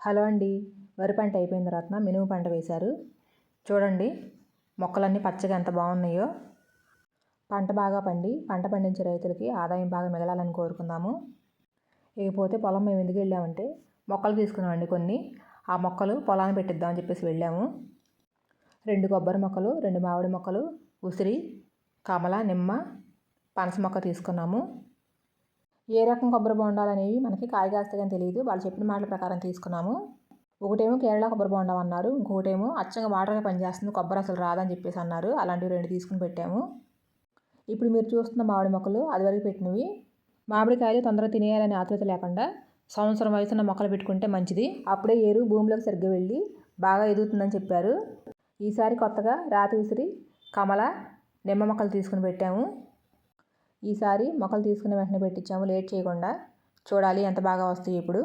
Hello అండి. వరి పంట అయిపోయిన తర్వాత మినుము పంట వేశారు. చూడండి మొక్కలన్నీ పచ్చగా ఎంత బాగున్నాయో. పంట బాగా పండి పంట పండించే రైతులకి ఆదాయం బాగా మిగలాలని కోరుకుందాము. ఇకపోతే పొలం మేము ఎందుకు వెళ్ళామంటే మొక్కలు తీసుకున్నామండి కొన్ని. ఆ మొక్కలు పొలాన్ని పెట్టిద్దామని చెప్పేసి వెళ్ళాము. రెండు కొబ్బరి మొక్కలు రెండు మామిడి మొక్కలు ఉసిరి కమల నిమ్మ పనస మొక్క తీసుకున్నాము. ఏ రకం కొబ్బరి బొండాలు అనేవి మనకి కాయగాస్తాయని తెలియదు వాళ్ళు చెప్పిన మాటల ప్రకారం తీసుకున్నాము. ఒకటేమో కేరళ కొబ్బరి బొండం అన్నారు. ఇంకొకటేమో అచ్చంగా వాటర్గా పనిచేస్తుంది. కొబ్బరి అసలు రాదని చెప్పేసి అన్నారు. అలాంటివి రెండు తీసుకుని పెట్టాము. ఇప్పుడు మీరు చూస్తున్న మామిడి మొక్కలు అది వరకు పెట్టినవి. మామిడికాయలు తొందరగా తినేయాలని ఆతృత లేకుండా సంవత్సరం వయసున్న మొక్కలు పెట్టుకుంటే మంచిది. అప్పుడే ఏరు భూమిలోకి సరిగ్గా వెళ్ళి బాగా ఎదుగుతుందని చెప్పారు. ఈసారి కొత్తగా రాతి విసిరి కమల నిమ్మ మొక్కలు తీసుకుని పెట్టాము. ఈసారి మొక్కలు తీసుకున్న వెంటనే పెట్టించాము. లేట్ చేయకుండా. చూడాలి ఎంత బాగా వస్తాయి ఇప్పుడు.